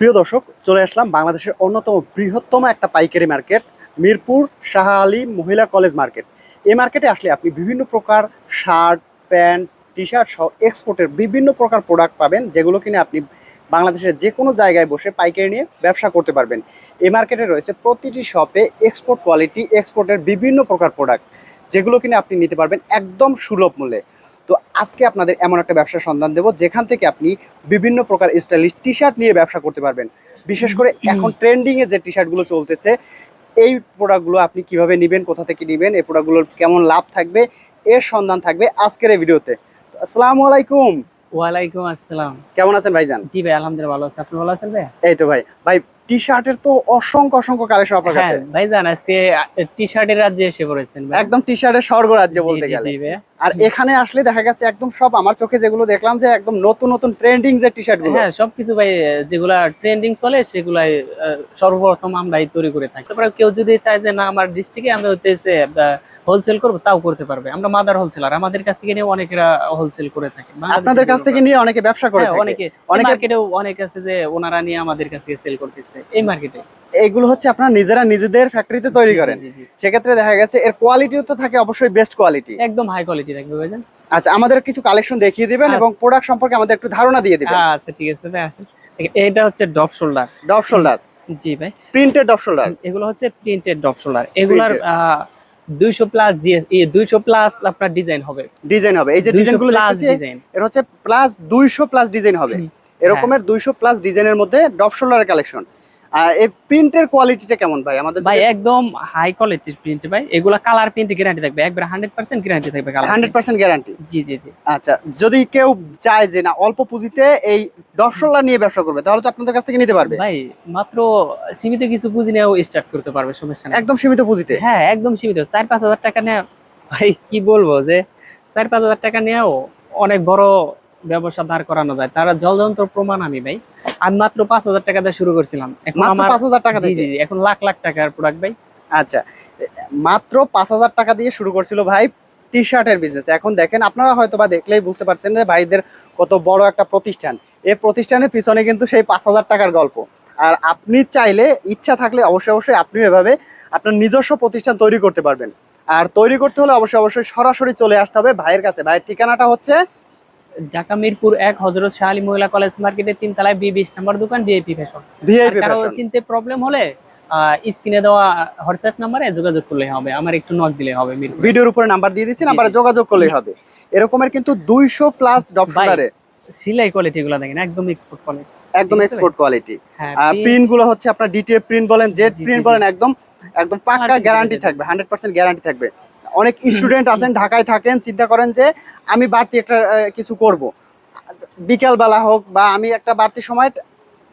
প্রিয় দর্শক, চলে আসলাম বাংলাদেশের অন্যতম বৃহত্তম একটা পাইকারি মার্কেট, মিরপুর শাহ আলী মহিলা কলেজ মার্কেট। এই মার্কেটে আসলে আপনি বিভিন্ন প্রকার শার্ট, প্যান্ট টি শার্ট সহ এক্সপোর্টের বিভিন্ন প্রকার প্রোডাক্ট পাবেন, যেগুলো কিনে আপনি বাংলাদেশের যে কোনো জায়গায় বসে পাইকারি নিয়ে ব্যবসা করতে পারবেন। এই মার্কেটে রয়েছে প্রতিটি শপে এক্সপোর্ট কোয়ালিটি, এক্সপোর্টের বিভিন্ন প্রকার প্রোডাক্ট, যেগুলো কিনে আপনি নিতে পারবেন একদম সুলভ মূল্যে। তো আজকে আপনাদের এমন একটা ব্যবসার সন্ধান দেবো যেখান থেকে আপনি বিভিন্ন প্রকার স্টাইলিশ টি শার্ট নিয়ে ব্যবসা করতে পারবেন। বিশেষ করে এখন ট্রেন্ডিংয়ে এ যে টি শার্টগুলো চলতেছে এই প্রোডাক্টগুলো আপনি কীভাবে নেবেন কোথা থেকে নেবেন এই প্রোডাক্টগুলোর কেমন লাভ থাকবে এর সন্ধান থাকবে আজকের এই ভিডিওতে। তো আসসালামু আলাইকুম। ওয়ালাইকুম আসসালাম। কেমন আছেন ভাইজান? জি ভাই আলহামদুলিল্লাহ ভালো আছে। আপনি ভালো আছেন ভাই? এই তো ভাই। ভাই টি শার্টের তো অসংখ্য অসংখ্য কালেকশন আপনার হ্যাঁ কাছে। ভাই জান আজকে টি শার্টের রাজ্যে এসে পড়েছেন ভাই। একদম টি শার্টের স্বর্গ রাজ্য বলতে গেলে। জি ভাই। আর এখানে আসলে দেখা গেছে একদম সব আমার চোখে যেগুলো দেখলাম যে একদম নতুন নতুন ট্রেন্ডিং যে টি শার্টগুলো। হ্যাঁ সবকিছু ভাই যেগুলা ট্রেন্ডিং চলে সেগুলাই সর্বপ্রথম আমরাই তৈরি করে থাকি। তারপরে কেউ যদি চায় যে না আমার ডিস্ট্রিক্টে আমি হতেছে হোলসেল করব তাও করতে পারবে। আমরা মাদার হোলসেলার আমাদের কাছ থেকে নিয়ে অনেকেরা হোলসেল করে থাকে। আপনাদের কাছ থেকে নিয়ে অনেকে ব্যবসা করে হ্যাঁ, অনেকে অনেকে- মার্কেটেও অনেক আছে যে ওনারা নিয়ে আমাদের কাছ থেকে সেল করতেছে। এই মার্কেটে এগুলো হচ্ছে আপনারা নিজেরা নিজেদের ফ্যাক্টরিতে তৈরি করেন। সেক্ষেত্রে দেখা গেছে এর কোয়ালিটিও তো থাকে অবশ্যই বেস্ট কোয়ালিটি একদম হাই কোয়ালিটি থাকবে ভাইজান। আচ্ছা আমাদের কিছু কালেকশন দেখিয়ে দিবেন এবং আচ্ছা। প্রোডাক্ট সম্পর্কে আমাদের একটু ধারণা দিয়ে দিবেন। আচ্ছা ঠিক আছে ভাই আসেন। এটা হচ্ছে ডপ শোল্ডার ডপ শোল্ডার জি ভাই। প্রিন্টেড ডপ শোল্ডার এগুলো হচ্ছে প্রিন্টেড ডপ শোল্ডার এগুলার দুইশো প্লাস দুইশো প্লাস আপনার ডিজাইন হবে। ডিজাইন হবে। এই যে ডিজাইনগুলো দেখতেছি ডিজাইন এর হচ্ছে প্লাস দুইশো প্লাস ডিজাইন হবে। এরকমের দুইশো প্লাস ডিজাইনের মধ্যে ডপ শোল্ডারের কালেকশন এই প্রিন্টের কোয়ালিটিটা কেমন ভাই? আমাদের ভাই একদম হাই কোয়ালিটির প্রিন্ট ভাই। এগুলা কালার প্রিন্ট গ্যারান্টি থাকবে। একবার হান্ড্রেড পার্সেন্ট গ্যারান্টি থাকবে কালার হান্ড্রেড পার্সেন্ট গ্যারান্টি জি জি জি। আচ্ছা যদি কেউ চায় যে না অল্প পুঁজিতে এই ডপ নিয়ে ব্যবসা করবে তাহলে তো আপনাদের কাছ থেকে নিতে পারবে। ভাই মাত্র সীমিত কিছু পুঁজি নিয়েও স্টার্ট করতে পারবে সমস্যা নেই। একদম সীমিত পুঁজিতে। হ্যাঁ একদম সীমিত। চার পাঁচ হাজার টাকা নেওয়া ভাই কি বলব যে চার পাঁচ হাজার টাকা নিয়েও অনেক বড় ব্যবসা দাঁড় করানো যায়। তারা জলযন্ত্র প্রমাণ আমি ভাই। আমি মাত্র পাঁচ হাজার টাকা দিয়ে শুরু করছিলাম। এখন আমার পাঁচ হাজার টাকা জি জি, এখন লাখ লাখ টাকার প্রোডাক্ট ভাই। আচ্ছা মাত্র পাঁচ হাজার টাকা দিয়ে শুরু করছিল ভাই টি শার্টের বিজনেস এখন দেখেন আপনারা হয়তো বা দেখলেই বুঝতে পারছেন যে ভাইদের কত বড় একটা প্রতিষ্ঠান। এই প্রতিষ্ঠানের পিছনে কিন্তু সেই পাঁচ হাজার টাকার গল্প। আর আপনি চাইলে ইচ্ছা থাকলে অবশ্যই অবশ্যই আপনি এভাবে আপনার নিজস্ব প্রতিষ্ঠান তৈরি করতে পারবেন। আর তৈরি করতে হলে অবশ্যই অবশ্যই সরাসরি চলে আসতে হবে ভাইয়ের কাছে। ভাইয়ের ঠিকানাটা হচ্ছে ঢাকা মিরপুর এক হজরত শাহ আলী মহিলা কলেজ মার্কেটের তিন তলায় বি বিশ নম্বর দোকান ডিআইপি ফ্যাশন। কারও চিনতে প্রবলেম হলে স্ক্রিনে দেওয়া হোয়াটসঅ্যাপ নাম্বারে যোগাযোগ করলে হবে। আমার একটু নক দিলে হবে ভিডিওর উপরে নাম্বার দিয়ে দিচ্ছি নাম্বারে যোগাযোগ করলেই হবে। এরকমের কিন্তু দুইশো প্লাস ডপ ভাই, সিলাই কোয়ালিটি গুলো দেখেন একদম এক্সপোর্ট কোয়ালিটি একদম এক্সপোর্ট কোয়ালিটি প্রিন্টগুলো হচ্ছে আপনার ডিটিএফ প্রিন্ট বলেন জেড প্রিন্ট বলেন একদম একদম পাক্কা গ্যারান্টি থাকবে হান্ড্রেড পার্সেন্ট গ্যারান্টি থাকবে। অনেক স্টুডেন্ট আছেন ঢাকায় থাকেন চিন্তা করেন যে আমি বাড়তি একটা কিছু করব। বিকাল বেলা হোক বা আমি একটা বাড়তি সময়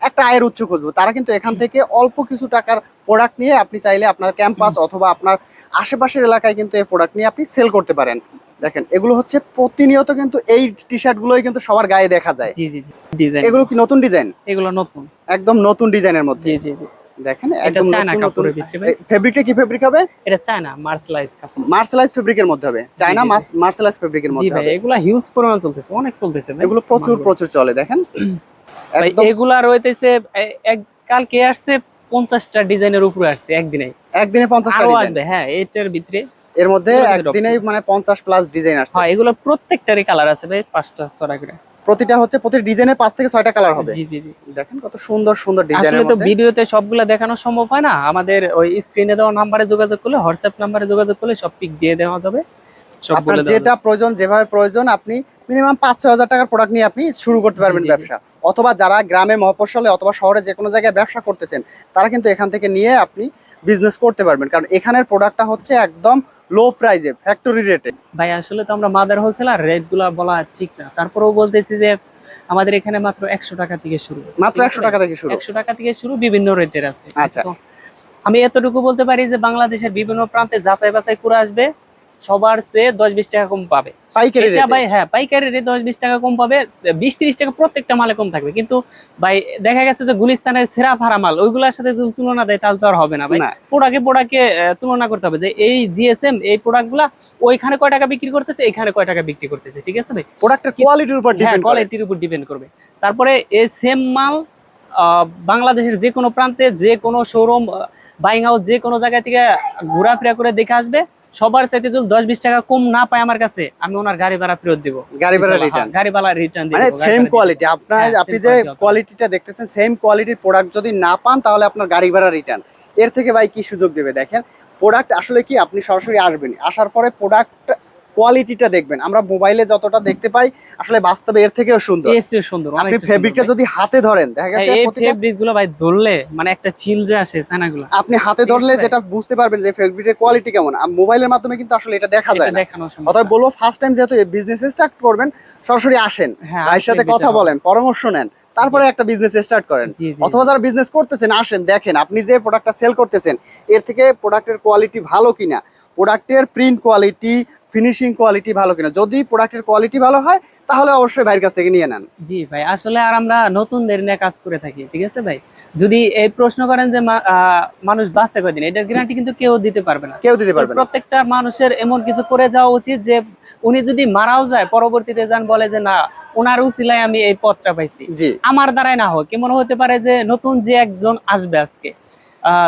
একটা আয়ের উৎস খুঁজবো। তারা কিন্তু এখান থেকে অল্প কিছু টাকার প্রোডাক্ট নিয়ে আপনি চাইলে আপনার ক্যাম্পাস অথবা আপনার আশেপাশের এলাকায় কিন্তু এই প্রোডাক্ট নিয়ে আপনি সেল করতে পারেন। দেখেন এগুলো হচ্ছে প্রতিনিয়ত কিন্তু এই টি শার্ট গুলোই কিন্তু সবার গায়ে দেখা যায়। জি জি জি। ডিজাইন এগুলো কি নতুন ডিজাইন এগুলো নতুন। একদম নতুন ডিজাইনের মধ্যে। জি জি জি। দেখেন একদম চায়না নতুন নতুন। কাপড়ের ভিতরে ফেব্রিকটা কি ফেব্রিক হবে? এটা চায়না মার্সেলাইজ কাপড়। মার্সেলাইজ ফেব্রিকের মধ্যে হবে। চায়না। মার্সেলাইজ ফেব্রিকের মধ্যে হবে। এগুলা হিউজ পরিমাণ চলতেছে অনেক চলতেছে এগুলো প্রচুর প্রচুর চলে দেখেন। এগুলা রইতেছে এক কালকে আসছে পঞ্চাশটা ডিজাইনের উপরে আসছে একদিনে। একদিনে আরও আসবে হ্যাঁ এটার ভিতরে এর মধ্যে একদিনেই মানে পঞ্চাশ প্লাস ডিজাইন আসছে। হ্যাঁ এগুলো প্রত্যেকটারই কালার আছে ভাই পাঁচটা ছড়া করে। প্রতিটা হচ্ছে প্রতি ডিজাইনের পাঁচ থেকে ছয়টা কালার হবে। জি জি জি। দেখেন কত সুন্দর সুন্দর ডিজাইন আসলে তো ভিডিওতে সবগুলা দেখানো সম্ভব হয় না। আমাদের ওই স্ক্রিনে দেওয়া নাম্বারে যোগাযোগ করলে হোয়াটসঅ্যাপ নাম্বারে যোগাযোগ করলে সব পিক দিয়ে দেওয়া যাবে। আপনার যেটা প্রয়োজন যেভাবে প্রয়োজন আপনি মিনিমাম পাঁচ ছয় হাজার টাকার প্রোডাক্ট নিয়ে আপনি শুরু করতে পারবেন। ব্যবসা। অথবা যারা গ্রামে মফস্বলে অথবা শহরে যে কোনো জায়গায় ব্যবসা করতেছেন তারা কিন্তু এখান থেকে নিয়ে আপনি বিজনেস করতে পারবেন। কারণ এখানের প্রোডাক্টটা হচ্ছে একদম লো প্রাইজে ফ্যাক্টরি রেটে ভাই আসলে তো আমরা মাদার হোলসেলার রেটগুলা বলা ঠিক না। তারপরেও বলতেছি যে আমাদের এখানে মাত্র একশো টাকা থেকে শুরু। মাত্র একশো? টাকা থেকে শুরু। একশো টাকা থেকে শুরু বিভিন্ন রেটের আছে। আচ্ছা। আমি এতটুকু বলতে পারি যে বাংলাদেশের বিভিন্ন প্রান্তে যাচাই বাছাই করে আসবে। সবার চেয়ে দশ বিশ টাকা কম পাবে। পাইকারি ভাই হ্যাঁ পাইকারি রেটে দশ বিশ টাকা কম পাবে বিশ ত্রিশ টাকা প্রত্যেকটা মালে কম থাকবে। কিন্তু ভাই দেখা গেছে যে গুলিস্তানের সেরা ভাড়া মাল ওইগুলোর সাথে যদি তুলনা দেয় তাহলে তো আর হবে না ভাই। না। প্রোডাক্টে প্রোডাক্টে তুলনা করতে হবে যে এই জিএসএম এই ওইখানে কয় টাকা বিক্রি করতেছে এখানে কয় টাকা বিক্রি করতেছে ঠিক আছে ভাই? প্রোডাক্টের কোয়ালিটির উপর হ্যাঁ কোয়ালিটির উপর ডিপেন্ড করবে। তারপরে এই সেম মাল আহ, বাংলাদেশের যে কোনো প্রান্তে যে কোনো শোরুম বাইং হাউস যে কোনো জায়গা থেকে ঘোরাফেরা করে দেখে আসবে। সবার চাইতে যদি দশ বিশ টাকা কম না পায় আমার কাছে আমি ওনার গাড়ি ভাড়া ফেরত দিব। গাড়ি ভাড়া রিটার্ন হ্যাঁ, গাড়ি ভাড়া রিটার্ন মানে সেম কোয়ালিটি আপনার হ্যাঁ, আপনি যে কোয়ালিটিটা দেখতেছেন সেম কোয়ালিটির প্রোডাক্ট যদি না পান তাহলে আপনার গাড়ি ভাড়া রিটার্ন এর থেকে ভাই কি সুযোগ দেবে দেখেন? প্রোডাক্ট আসলে কি আপনি সরাসরি আসবেন আসার পরে প্রোডাক্ট কোয়ালিটিটা দেখবেন। আমরা মোবাইলে যতটা দেখতে পাই আসলে বাস্তবে এর থেকেও সুন্দর। এর চেয়ে সুন্দর আপনি ফেব্রিকটা যদি হাতে ধরেন দেখা গেছে এই প্রতিটা- ফেব্রিকগুলো ভাই ধরলে মানে একটা ফিল যে আসে চায়নাগুলো আপনি হাতে ধরলে যেটা বুঝতে পারবেন যে ফেব্রিকের কোয়ালিটি কেমন। আর মোবাইলের মাধ্যমে কিন্তু আসলে এটা দেখা যায় না। অতএব বলব ফার্স্ট টাইম যেহেতু বিজনেস স্টার্ট করবেন সরাসরি আসেন। হ্যাঁ ভাইয়ের সাথে কথা বলেন পরামর্শ নেন। তারপরে একটা বিজনেস স্টার্ট করেন। অথবা যারা বিজনেস করতেছেন আসেন দেখেন আপনি যে প্রোডাক্টটা সেল করতেছেন এর থেকে প্রোডাক্টের কোয়ালিটি ভালো কিনা। প্রোডাক্টের প্রিন্ট কোয়ালিটি ফিনিশিং কোয়ালিটি ভালো কিনা। যদি প্রোডাক্টের কোয়ালিটি ভালো হয় তাহলে অবশ্যই ভাইয়ের কাছ থেকে নিয়ে নেন। জি ভাই আসলে আর আমরা নতুনদের নিয়ে কাজ করে থাকি ঠিক আছে ভাই? যদি এই প্রশ্ন করেন যে মানুষ বাঁচতে কয়দিন এটার গ্যারান্টি কিন্তু কেউ দিতে পারবে না। কেউ দিতে পারবে প্রত্যেকটা মানুষের এমন কিছু করে যাওয়া উচিত যে উনি যদি মারাও যায় পরবর্তীতে যান বলে যে না ওনার উচিলায় আমি এই পথটা পাইছি। আমার দ্বারাই না হোক কেমন হতে পারে যে নতুন যে একজন আসবে আজকে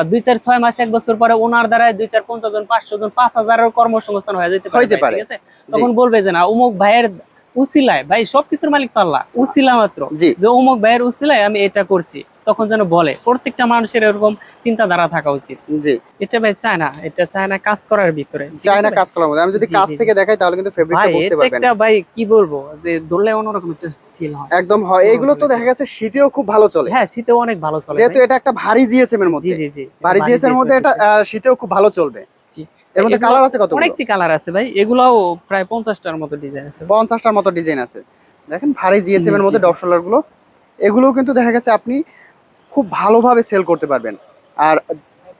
দুই চার ছয় মাস এক বছর পরে ওনার দ্বারাই দুই চার পঞ্চাশ জন পাঁচশো জন পাঁচ হাজারের কর্মসংস্থান হয়ে যেতে পারে হইতে পারে। ঠিক আছে তখন বলবে যে না অমুক ভাইয়ের উসিলায় ভাই সবকিছুর মালিক তো আল্লাহ। উসিলা মাত্র। যে অমুক ভাইয়ের উসিলায় আমি এটা করছি তখন যেন বলে। প্রত্যেকটা মানুষের এরকম চিন্তাধারা থাকা উচিত। জি। এটা ভাই চায় না এটা চায় না কাজ করার ভিতরে। চায় না কাজ করার মধ্যে। আমি যদি কাজ থেকে দেখাই তাহলে কিন্তু ফেব্রিকটা বুঝতে পারবেন। একটা ভাই কি বলব যে ধরলে অন্যরকম একটা ফিল হয়। একদম হয়। এইগুলো তো দেখা গেছে শীতেও খুব ভালো চলে। হ্যাঁ শীতেও অনেক ভালো চলে যেহেতু এটা একটা ভারী জিএসএম এর মধ্যে। জি জি ভারী জিএসএম এর মধ্যে এটা শীতেও খুব ভালো চলবে। জি। এর মধ্যে কালার আছে কত অনেকটি কালার আছে ভাই। এগুলাও প্রায় পঞ্চাশটার মতো ডিজাইন আছে। পঞ্চাশটার মতো ডিজাইন আছে। দেখেন ভারী জিএসএম এর মধ্যে। ডপগুলো। এগুলোও কিন্তু দেখা গেছে আপনি খুব ভালোভাবে সেল করতে পারবেন। আর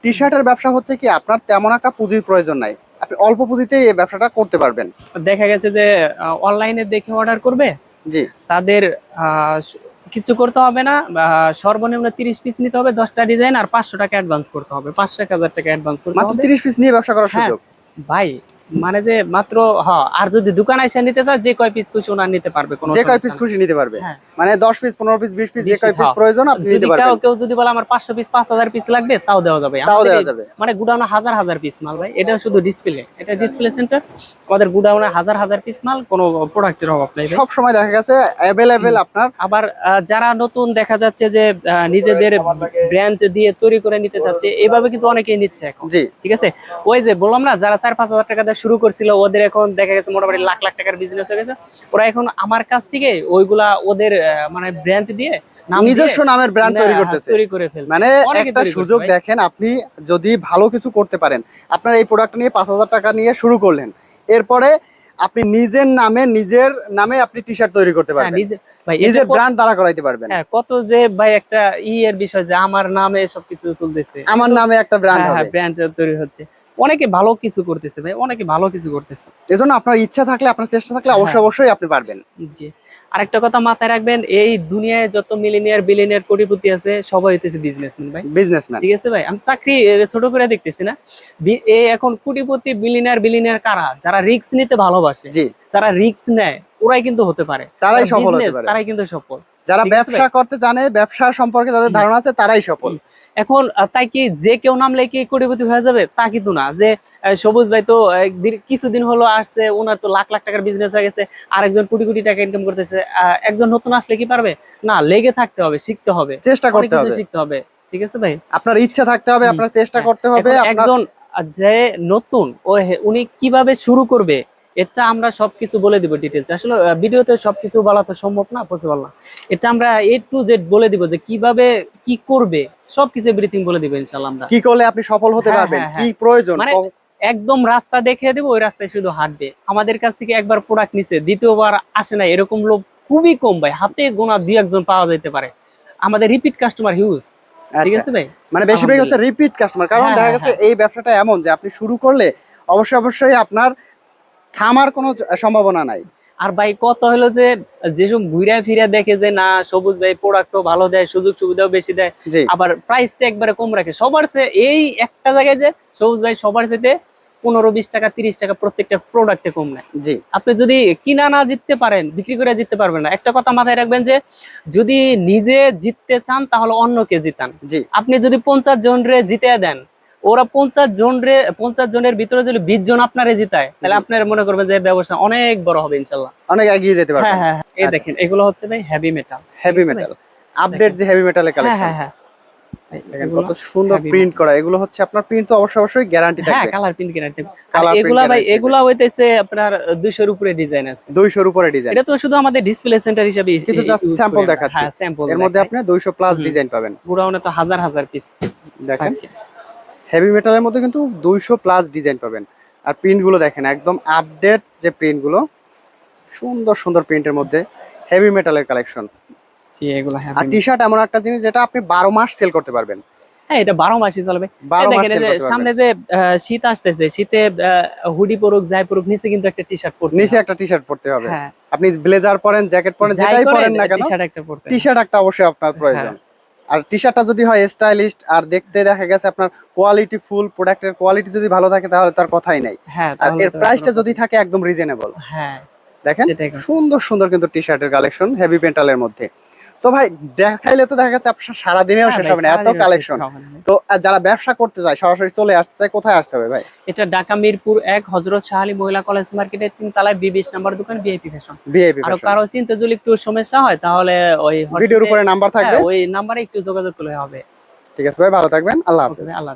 টি শার্টের ব্যবসা হচ্ছে কি আপনার তেমন একটা পুঁজির প্রয়োজন নাই। আপনি অল্প পুঁজিতেই এই ব্যবসাটা করতে পারবেন। দেখা গেছে যে অনলাইনে দেখে অর্ডার করবে। জি। তাদের কিছু করতে হবে না সর্বনিম্ন তিরিশ পিস নিতে হবে দশটা ডিজাইন আর পাঁচশো টাকা অ্যাডভান্স করতে হবে। পাঁচশো এক হাজার টাকা অ্যাডভান্স করতে হবে। তিরিশ পিস নিয়ে ব্যবসা করার হ্যাঁ, সুযোগ? ভাই মানে যে মাত্র হ আর যদি দোকানে এসে নিতে চায় যে কয় পিস খুশি ওনার নিতে পারবে কোনো যে কয় পিস। খুশি নিতে পারবে। হ্যাঁ। মানে দশ পিস পনেরো পিস বিশ পিস যে কয় পিস। প্রয়োজন আপনি নিতে পারবেন। কেউ যদি বলে আমার পাঁচশো পিস পাঁচ হাজার পিস লাগবে তাও দেওয়া যাবে। তাও দেওয়া যাবে। মানে গুডাউনে হাজার হাজার পিস মাল ভাই। এটা শুধু ডিসপ্লে এটা ডিসপ্লে সেন্টার আমাদের গুডাউনে হাজার হাজার পিস মাল কোনো প্রোডাক্টের অভাব নেই। সব সময় দেখা গেছে অ্যাভেলেবেল আপনার। আবার যারা নতুন দেখা যাচ্ছে যে নিজেদের ব্র্যান্ড দিয়ে তৈরি করে নিতে চাচ্ছে এভাবে কিন্তু অনেকেই নিচ্ছে এখন। ঠিক আছে? ওই যে বললাম না যারা চার পাঁচ হাজার টাকা দিয়ে শুরু করছিল ওদের এখন দেখা গেছে মোটামুটি লাখ লাখ টাকার বিজনেস হয়ে গেছে। ওরা এখন আমার কাছ থেকে ওইগুলা ওদের মানে ব্র্যান্ড দিয়ে নিজস্ব নামের ব্র্যান্ড তৈরি করতেছে। তৈরি করে ফেলছে। মানে একটা সুযোগ দেখেন আপনি যদি ভালো কিছু করতে পারেন আপনার এই প্রোডাক্ট নিয়ে পাঁচ হাজার টাকা নিয়ে শুরু করলেন এরপরে আপনি নিজের নামে নিজের নামে আপনি টি শার্ট তৈরি করতে হ্যাঁ, পারবেন। নিজের কত- ব্র্যান্ড করাইতে পারবেন। হ্যাঁ কত যে ভাই একটা ই এর বিষয় যে আমার নামে সবকিছু চলতেছে। আমার নামে একটা ব্র্যান্ড হবে। ব্র্যান্ড তৈরি হচ্ছে। অনেকে ভালো কিছু করতেছে ভাই অনেকে ভালো কিছু করতেছে। এজন্য আপনার ইচ্ছা থাকলে আপনার চেষ্টা থাকলে অবশ্যই হ্যাঁ। অবশ্যই আপনি পারবেন। জি। আরেকটা কথা মাথায় রাখবেন এই দুনিয়ায় যত মিলিনিয়ার বিলিনিয়ার কোটিপতি আছে সবাই হইতেছে বিজনেসম্যান ভাই। বিজনেসম্যান ঠিক আছে ভাই? আমি চাকরি ছোট করে দেখতেছি না। এ এখন কোটিপতি বিলিনিয়ার বিলিনিয়ার কারা? যারা রিস্ক নিতে ভালোবাসে জি। যারা রিস্ক নেয় ওরাই কিন্তু হতে পারে। তারাই সফল হতে পারে। তারাই কিন্তু সফল। যারা ব্যবসা করতে জানে ব্যবসা সম্পর্কে যাদের ধারণা আছে তারাই সফল। এখন তাই কি যে কেউ নামলে কি কোটিপতি হয়ে যাবে? তা কিন্তু না। যে সবুজ ভাই তো কিছুদিন হলো আসছে ওনার তো লাখ লাখ টাকার বিজনেস হয়ে গেছে আরেকজন কোটি কোটি টাকা ইনকাম করতেছে একজন নতুন আসলে কি পারবে? না লেগে থাকতে হবে শিখতে হবে। চেষ্টা করতে হবে। শিখতে হবে। ঠিক আছে ভাই? আপনার ইচ্ছা থাকতে হবে আপনার চেষ্টা হ্যাঁ। করতে হবে একজন যে নতুন ও উনি কীভাবে শুরু করবে? এটা আমরা সবকিছু বলে দিব ডিটেলস আসলে ভিডিওতে সবকিছু বলা তো সম্ভব না পসিবল না। এটা আমরা এ টু জেড বলে দিব যে কীভাবে কি করবে সবকিছু এভরিথিং বলে দিব ইনশাআল্লাহ আমরা। কি করলে আপনি সফল হতে হ্যাঁ, পারবেন হ্যাঁ, কি প্রয়োজন মানে একদম রাস্তা দেখিয়ে দেবো ওই রাস্তায় শুধু হাঁটবে। আমাদের কাছ থেকে একবার প্রোডাক্ট নিছে দ্বিতীয়বার আসে না এরকম লোক খুবই কম ভাই হাতে গোনা দুই একজন পাওয়া যেতে পারে। আমাদের রিপিট কাস্টমার হিউজ ঠিক আচ্ছা। আছে ভাই? মানে বেশিরভাগ হচ্ছে রিপিট কাস্টমার কারণ হ্যাঁ, দেখা হ্যাঁ, গেছে এই ব্যবসাটা এমন যে আপনি শুরু করলে অবশ্যই অবশ্যই আপনার থামার কোনো সম্ভাবনা নাই। আর ভাই কত হলো যে যেসব ঘুরে ফিরে দেখে যে না সবুজ ভাই প্রোডাক্টও ভালো দেয় সুযোগ সুবিধাও বেশি দেয় আবার প্রাইসটা একবারে কম রাখে। সবার চেয়ে এই একটা জায়গায় যে সবুজ ভাই সবার চেয়ে পনেরো বিশ টাকা তিরিশ টাকা প্রত্যেকটা প্রোডাক্টে কম নেয়। জি। আপনি যদি কিনা না জিততে পারেন বিক্রি করে জিততে পারবেন না। একটা কথা মাথায় রাখবেন যে যদি নিজে জিততে চান তাহলে অন্যকে জিতান। জি। আপনি যদি পঞ্চাশ জন রে জিতে দেন ওরা পঞ্চাশ জন রে পঞ্চাশ জনের ভিতরে যদি বিশ জন আপনারে জিতায় তাহলে। আপনারা মনে করবেন যে ব্যবসা অনেক বড় হবে ইনশাল্লাহ। অনেক এগিয়ে যেতে পারবেন। হ্যাঁ হ্যাঁ হ্যাঁ। এই আচ্ছা। দেখেন এগুলো হচ্ছে ভাই heavy metal heavy metal update যে হেভি মেটালের হ্যাঁ কালেকশন হ্যাঁ। হ্যাঁ কত সুন্দর প্রিন্ট করা। এগুলো হচ্ছে আপনার প্রিন্ট তো অবশ্যই অবশ্যই গ্যারান্টি হ্যাঁ থাকবে। কালার প্রিন্ট কেনার আর এগুলা ভাই এগুলা হইতেছে আপনার দুইশোর উপরে ডিজাইন আছে। 200 এর উপরে ডিজাইন এটা তো শুধু আমাদের ডিসপ্লে সেন্টার হিসেবে কিছু just sample দেখাচ্ছি। হ্যাঁ স্যাম্পল এর মধ্যে আপনি 200 প্লাস ডিজাইন পাবেন। তো হাজার হাজার পিস দেখেন। হেভি মেটালের মধ্যে কিন্তু 200 প্লাস ডিজাইন পাবেন। আর প্রিন্টগুলো দেখেন একদম আপডেট যে প্রিন্টগুলো সুন্দর সুন্দর প্রিন্টের মধ্যে হেভি মেটালের কালেকশন হ্যাঁ আর টি শার্ট এমন একটা জিনিস যেটা আপনি বারো মাস সেল করতে পারবেন। হ্যাঁ এটা বারো মাসই চলবে। সামনে যে শীত আসতেছে শীতে হুডি পরুক যাই পরুক নিচে কিন্তু একটা টি শার্ট পরতে নিচে একটা টি শার্ট পরতে হবে। হ্যাঁ। আপনি ব্লেজার পরেন জ্যাকেট পরেন যাই যেটাই পরেন না কেন টি-শার্ট একটা পরতে টি শার্ট একটা অবশ্যই আপনার প্রয়োজন। আর টি শার্টটা যদি হয় স্টাইলিশ আর দেখতে দেখা গেছে আপনার কোয়ালিটি ফুল প্রোডাক্টের কোয়ালিটি যদি ভালো থাকে তাহলে তার কথাই নাই। হ্যাঁ আর এর প্রাইসটা যদি থাকে একদম রিজনেবল হ্যাঁ দেখেন? সুন্দর সুন্দর কিন্তু টি শার্টের কালেকশন হেভি পেন্টালের মধ্যে। তো ভাই দেখাইলে তো দেখা যাচ্ছে আপনার সারাদিনেও হ্যাঁ শেষ হবে না এত কালেকশন। তো যারা ব্যবসা করতে চায় সরাসরি চলে আসতে চায় কোথায় আসতে হবে ভাই? এটা ঢাকা মিরপুর এক হজরত শাহালি মহিলা কলেজ মার্কেটের তিন তালায় বিবিশ নাম্বার দোকান ভিআইপি ফ্যাশন আর কারও চিন্তা যদি একটু সমস্যা হয় তাহলে ওই ভিডিওর উপরে নাম্বার থাকবে। হ্যাঁ, ওই নাম্বারে একটু যোগাযোগ করলে হবে। ঠিক আছে ভাই ভালো থাকবেন আল্লাহ হাফেজ। আল্লাহ।